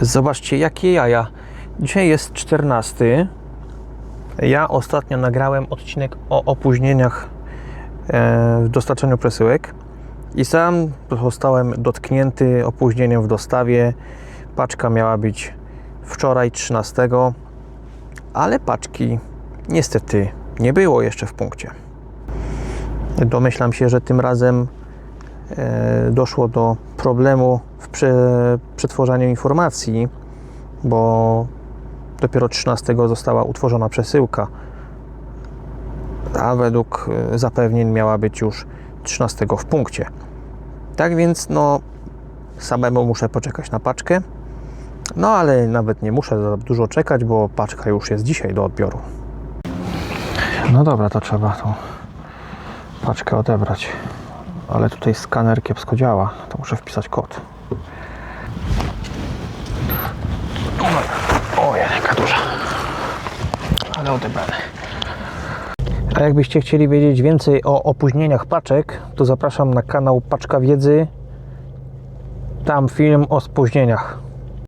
Zobaczcie, jakie jaja. Dzisiaj jest 14. Ja ostatnio nagrałem odcinek o opóźnieniach e, w dostarczaniu przesyłek i sam zostałem dotknięty opóźnieniem w dostawie. Paczka miała być wczoraj 13, ale paczki niestety nie było jeszcze w punkcie. Domyślam się, że tym razem doszło do problemu w prze, przetwarzaniu informacji, bo dopiero 13 została utworzona przesyłka, a według e, zapewnień miała być już 13 w punkcie. Tak więc, no, samemu muszę poczekać na paczkę. No, ale nawet nie muszę za dużo czekać, bo paczka już jest dzisiaj do odbioru. No dobra, to trzeba tą paczkę odebrać. Ale tutaj skaner kiepsko działa, to muszę wpisać kod. O, jaka duża. Ale odebrane. A jakbyście chcieli wiedzieć więcej o opóźnieniach paczek, to zapraszam na kanał Paczka Wiedzy. Tam film o spóźnieniach.